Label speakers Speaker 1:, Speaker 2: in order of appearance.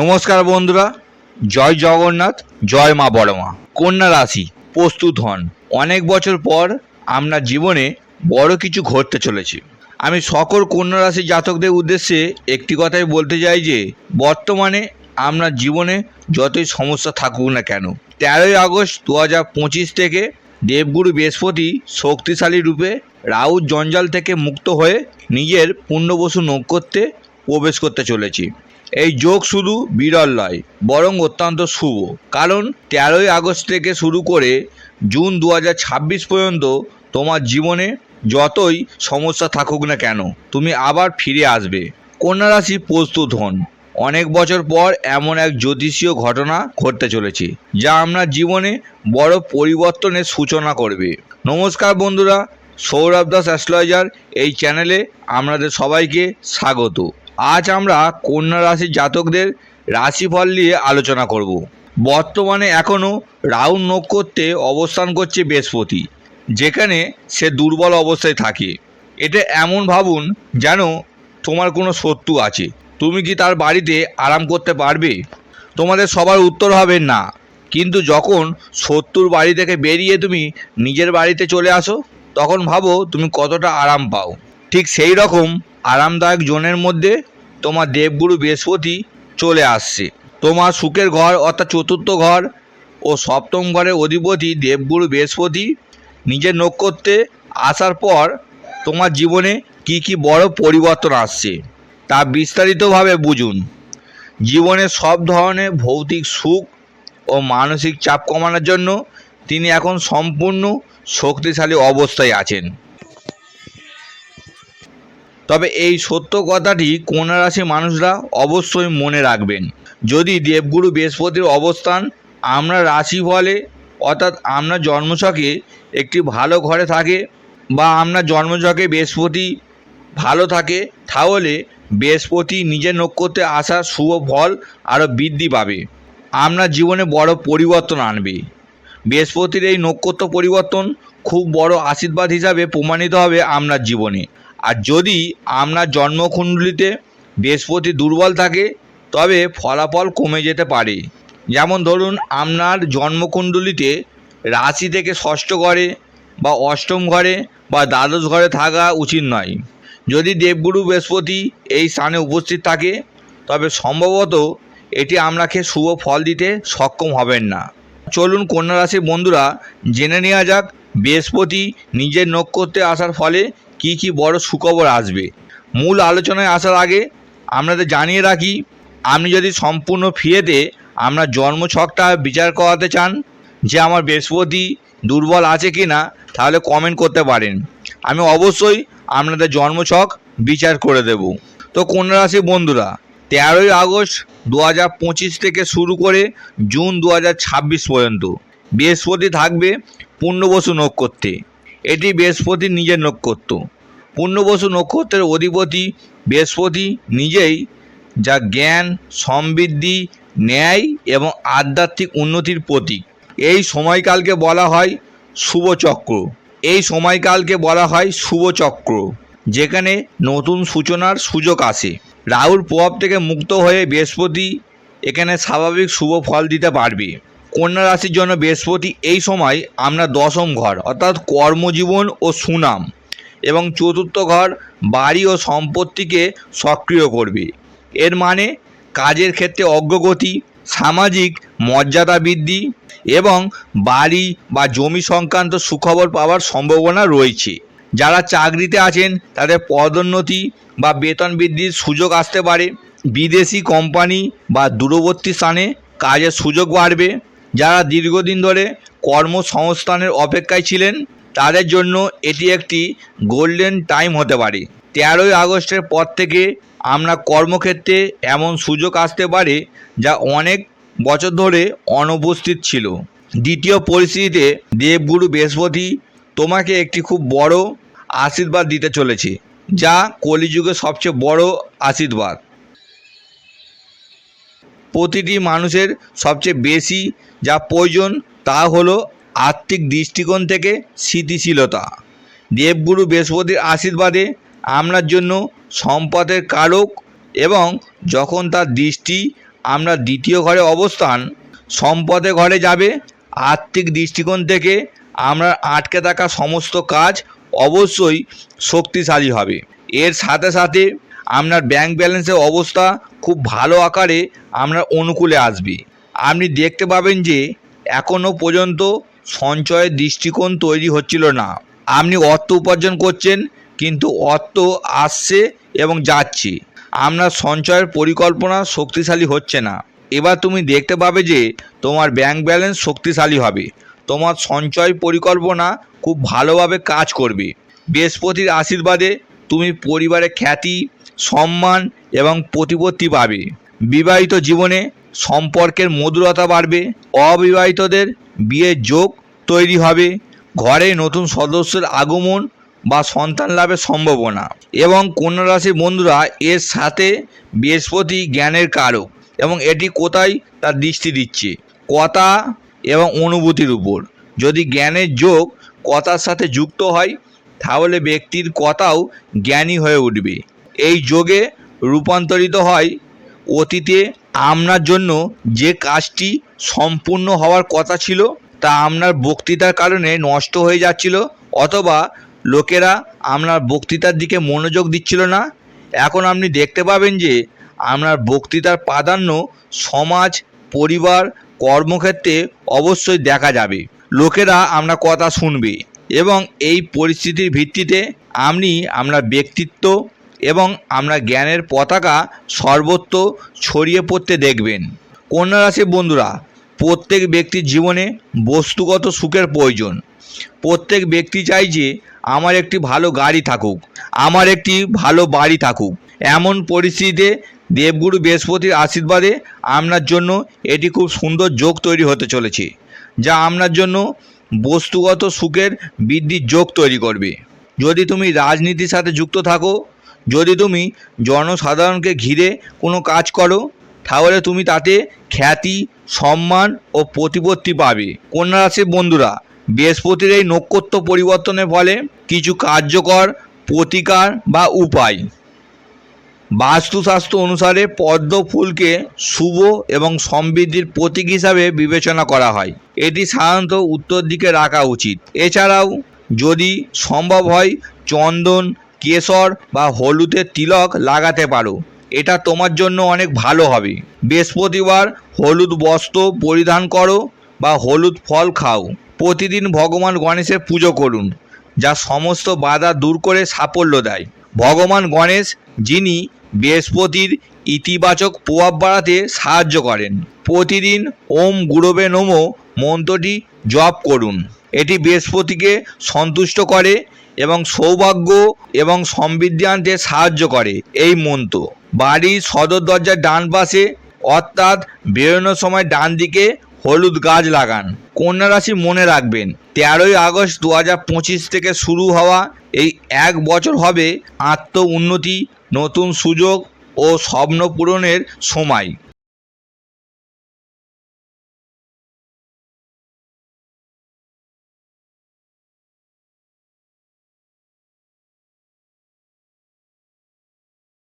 Speaker 1: নমস্কার বন্ধুরা, জয় জগন্নাথ, জয় মা বড়মা। কন্যা রাশি, প্রস্তুত হন। অনেক বছর পর আমরা জীবনে বড় কিছু ঘটতে চলেছে। আমি সকল কন্যা রাশি জাতকদের উদ্দেশ্যে একটি কথাই বলতে চাই যে, বর্তমানে আমরা জীবনে যতই সমস্যা থাকুক না কেন, তেরোই আগস্ট দু হাজার পঁচিশ থেকে দেবগুরু বৃহস্পতি শক্তিশালী রূপে রাউত জঞ্জাল থেকে মুক্ত হয়ে নিজের পুণ্যবসু নক্ষত্রে প্রবেশ করতে চলেছি। এই যোগ শুধু বিরল নয়, বরং অত্যন্ত শুভ। কারণ তেরোই আগস্ট থেকে শুরু করে জুন দু পর্যন্ত তোমার জীবনে যতই সমস্যা থাকুক না কেন, তুমি আবার ফিরে আসবে। কন্যা রাশি প্রস্তুত হন। অনেক বছর পর এমন এক জ্যোতিষীয় ঘটনা ঘটতে চলেছে, যা আপনার জীবনে বড় পরিবর্তনের সূচনা করবে। নমস্কার বন্ধুরা, সৌরভ দাস অ্যাস্ট্রোলজার এই চ্যানেলে আপনাদের সবাইকে স্বাগত। আজ আমরা কন্যা রাশির জাতকদের রাশিফল নিয়ে আলোচনা করব। বর্তমানে এখনও রাউন্ড নক্ষত্রে অবস্থান করছে বৃহস্পতি, যেখানে সে দুর্বল অবস্থায় থাকে। এটা এমন ভাবুন যেন তোমার কোনো শত্রু আছে। তুমি কি তার বাড়িতে আরাম করতে পারবে? তোমাদের সবার উত্তর হবে না। কিন্তু যখন শত্রুর বাড়ি থেকে বেরিয়ে তুমি নিজের বাড়িতে চলে আসো, তখন ভাবো তুমি কতটা আরাম পাও। ঠিক সেই রকম আরামদায়ক জোনের মধ্যে তোমার দেবগুরু বৃহস্পতি চলে আসছে। তোমার সুখের ঘর অর্থাৎ চতুর্থ ঘর ও সপ্তম ঘরের অধিপতি দেবগুরু বৃহস্পতি নিজের নক্ষত্রে আসার পর তোমার জীবনে কি কি বড় পরিবর্তন আসছে তা বিস্তারিতভাবে বুঝুন। জীবনে সব ধরনের ভৌতিক সুখ ও মানসিক চাপ কমানোর জন্য তিনি এখন সম্পূর্ণ শক্তিশালী অবস্থায় আছেন। তবে এই সত্য কথাটি কন্যা মানুষরা অবশ্যই মনে রাখবেন। যদি দেবগুরু বৃহস্পতির অবস্থান আমরা রাশি ফলে অর্থাৎ আমরা জন্মছকে একটি ভালো ঘরে থাকে বা আমরা জন্মছকে বৃহস্পতি ভালো থাকে, তাহলে বৃহস্পতি নিজের নক্ষত্রে আসার শুভ ফল আরও বৃদ্ধি পাবে। আপনার জীবনে বড় পরিবর্তন আনবে। বৃহস্পতির এই নক্ষত্র পরিবর্তন খুব বড় আশীর্বাদ হিসাবে প্রমাণিত হবে আপনার জীবনে। আর যদি আপনার জন্মকুণ্ডলিতে বৃহস্পতি দুর্বল থাকে, তবে ফলাফল কমে যেতে পারে। যেমন ধরুন, আপনার জন্মকুণ্ডলিতে রাশি থেকে ষষ্ঠ ঘরে বা অষ্টম ঘরে বা দ্বাদশ ঘরে থাকা উচিত নয়। যদি দেবগুরু বৃহস্পতি এই স্থানে উপস্থিত থাকে, তবে সম্ভবত এটি আপনাকে শুভ ফল দিতে সক্ষম হবেন না। চলুন কন্যা রাশির বন্ধুরা জেনে নেওয়া যাক, বৃহস্পতি নিজের নক্ষত্রে আসার ফলে কি কি বড় সুখবর আসবে? মূল আলোচনায় আসার আগে আপনাদের জানিয়ে রাখি, আপনি যদি সম্পূর্ণ ফিরেতে আপনার জন্মছকটা বিচার করাতে চান, যে আমার বৃহস্পতি দুর্বল আছে কি না তাহলে কমেন্ট করতে পারেন। আমি অবশ্যই আপনাদের জন্মছক বিচার করে দেব। তো কন্যা রাশি বন্ধুরা, তেরোই আগস্ট দু হাজার পঁচিশ থেকে শুরু করে জুন দু হাজার ছাব্বিশ পর্যন্ত বৃহস্পতি থাকবে পূর্ণবসু নক্ষত্রে। এটি বৃহস্পতির নিজের নক্ষত্র। পূর্ণবসু নক্ষত্রের অধিপতি বৃহস্পতি নিজেই যা জ্ঞান, সমৃদ্ধি, ন্যায় এবং আধ্যাত্মিক উন্নতির প্রতীক। এই সময়কালকে বলা হয় শুভ চক্র এই সময়কালকে বলা হয় শুভ চক্র যেখানে নতুন সূচনার সুযোগ আসে। রাহুর প্রভাব থেকে মুক্ত হয়ে বৃহস্পতি এখানে স্বাভাবিক শুভ ফল দিতে পারবে। কন্যা রাশির জন্য বৃহস্পতি এই সময় আমরা দশম ঘর, অর্থাৎ কর্মজীবন ও সুনাম এবং চতুর্থ ঘর বাড়ি ও সম্পত্তিকে সক্রিয় করবে। এর মানে কাজের ক্ষেত্রে অগ্রগতি, সামাজিক মর্যাদা বৃদ্ধি এবং বাড়ি বা জমি সংক্রান্ত সুখবর পাওয়ার সম্ভাবনা রয়েছে। যারা চাকরিতে আছেন, তাদের পদোন্নতি বা বেতন বৃদ্ধির সুযোগ আসতে পারে। বিদেশি কোম্পানি বা দূরবর্তী স্থানে কাজের সুযোগ বাড়বে। যারা দীর্ঘদিন ধরে কর্মসংস্থানের অপেক্ষায় ছিলেন, তাদের জন্য এটি একটি গোল্ডেন টাইম হতে পারে। তেরোই আগস্টের পর থেকে আমরা কর্মক্ষেত্রে এমন সুযোগ আসতে পারে যা অনেক বছর ধরে অনুপস্থিত ছিল। দ্বিতীয় পরিস্থিতিতে দেবগুরু বৃহস্পতি তোমাকে একটি খুব বড় আশীর্বাদ দিতে চলেছে, যা কলিযুগের সবচেয়ে বড় আশীর্বাদ। প্রতিটি মানুষের সবচেয়ে বেশি যা প্রয়োজন তা হলো আর্থিক দৃষ্টিকোণ থেকে স্থিতিশীলতা। দেবগুরু বৃহস্পতির আশীর্বাদে আপনার জন্য সম্পদের কারক এবং যখন তার দৃষ্টি আমরা দ্বিতীয় ঘরে অবস্থান, সম্পদে ঘরে যাবে, আর্থিক দৃষ্টিকোণ থেকে আমরা আটকে থাকা সমস্ত কাজ অবশ্যই শক্তিশালী হবে। এর সাথে সাথে আপনার ব্যাংক ব্যালেন্সের অবস্থা খুব ভালো আকারে আমরা অনুকূলে আসবে। আপনি দেখতে পাবেন যে এখনও পর্যন্ত সঞ্চয়ের দৃষ্টিকোণ তৈরি হচ্ছিল না। আপনি অর্থ উপার্জন করছেন, কিন্তু অর্থ আসছে এবং যাচ্ছে। আপনার সঞ্চয়ের পরিকল্পনা শক্তিশালী হচ্ছে না। এবার তুমি দেখতে পাবে যে তোমার ব্যাংক ব্যালেন্স শক্তিশালী হবে। তোমার সঞ্চয় পরিকল্পনা খুব ভালোভাবে কাজ করবে। বৃহস্পতির আশীর্বাদে তুমি পরিবারে খ্যাতি, সম্মান এবং প্রতিপত্তি পাবে। বিবাহিত জীবনে সম্পর্কের মধুরতা বাড়বে, অবিবাহিতদের বিয়ের যোগ তৈরি হবে, ঘরে নতুন সদস্যের আগমন বা সন্তান লাভের সম্ভাবনা এবং কন্যা রাশির বন্ধুরা এর সাথে বৃহস্পতি জ্ঞানের কারক এবং এটি কোথায় তার দৃষ্টি দিচ্ছে, কথা এবং অনুভূতির উপর। যদি জ্ঞানের যোগ কথার সাথে যুক্ত হয়, তাহলে ব্যক্তির কথাও জ্ঞানী হয়ে উঠবে। এই যোগে রূপান্তরিত হয় অতীতে আপনার জন্য যে কাজটি সম্পূর্ণ হওয়ার কথা ছিল তা আপনার বক্তৃতার কারণে নষ্ট হয়ে যাচ্ছিল অথবা লোকেরা আপনার বক্তৃতার দিকে মনোযোগ দিচ্ছিল না। এখন আপনি দেখতে পাবেন যে আপনার বক্তৃতার প্রাধান্য সমাজ, পরিবার, কর্মক্ষেত্রে অবশ্যই দেখা যাবে। লোকেরা আপনার কথা শুনবে এবং এই পরিস্থিতির ভিত্তিতে আপনি আপনার ব্যক্তিত্ব এবং আপনার জ্ঞানের পতাকা সর্বত্র ছড়িয়ে পড়তে দেখবেন। কন্যা রাশির বন্ধুরা, প্রত্যেক ব্যক্তির জীবনে বস্তুগত সুখের প্রয়োজন। প্রত্যেক ব্যক্তি চাই যে আমার একটি ভালো গাড়ি থাকুক, আমার একটি ভালো বাড়ি থাকুক। এমন পরিস্থিতিতে দেবগুরু বৃহস্পতির আশীর্বাদে আপনার জন্য এটি খুব সুন্দর যোগ তৈরি হতে চলেছে, যা আপনার জন্য বস্তুগত সুখের বৃদ্ধির যোগ তৈরি করবে। যদি তুমি রাজনীতির সাথে যুক্ত থাকো যদি তুমি জনসাধারণকে ঘিরে কোনো কাজ করো, তাহলে তুমি তাতে খ্যাতি, সম্মান ও প্রতিপত্তি পাবে। কন্যা রাশির বন্ধুরা, বৃহস্পতির এই নক্ষত্র পরিবর্তনের ফলে কিছু কার্যকর প্রতিকার বা উপায়। বাস্তুশাস্ত্র অনুসারে পদ্ম ফুলকে শুভ এবং সমৃদ্ধির প্রতীক হিসাবে বিবেচনা করা হয়। এটি সাধারণত উত্তর দিকে রাখা উচিত। এছাড়াও যদি সম্ভব হয় চন্দন কেশর বা হলুদের তিলক লাগাতে পারো। এটা তোমার জন্য অনেক ভালো হবে। বৃহস্পতিবার হলুদ বস্ত্র পরিধান করো বা হলুদ ফল খাও। প্রতিদিন ভগবান গণেশের পুজো করুন, যা সমস্ত বাধা দূর করে সাফল্য দেয়। ভগবান গণেশ, যিনি বৃহস্পতির ইতিবাচক প্রভাব বাড়াতে সাহায্য করেন, প্রতিদিন ওম গুরবে নমো মন্ত্রটি জপ করুন। এটি বৃহস্পতিকে সন্তুষ্ট করে এবং সৌভাগ্য এবং সমৃদ্ধি আনতে সাহায্য করে এই মন্ত্র। বাড়ির সদর দরজার ডান পাশে অর্থাৎ বেরোনোর সময় ডান দিকে হলুদ গাছ লাগান। কন্যা রাশি মনে রাখবেন, তেরোই আগস্ট দু হাজার পঁচিশ থেকে শুরু হওয়া এই এক বছর হবে আত্ম উন্নতি নতুন সুযোগ ও স্বপ্ন পূরণের সময়।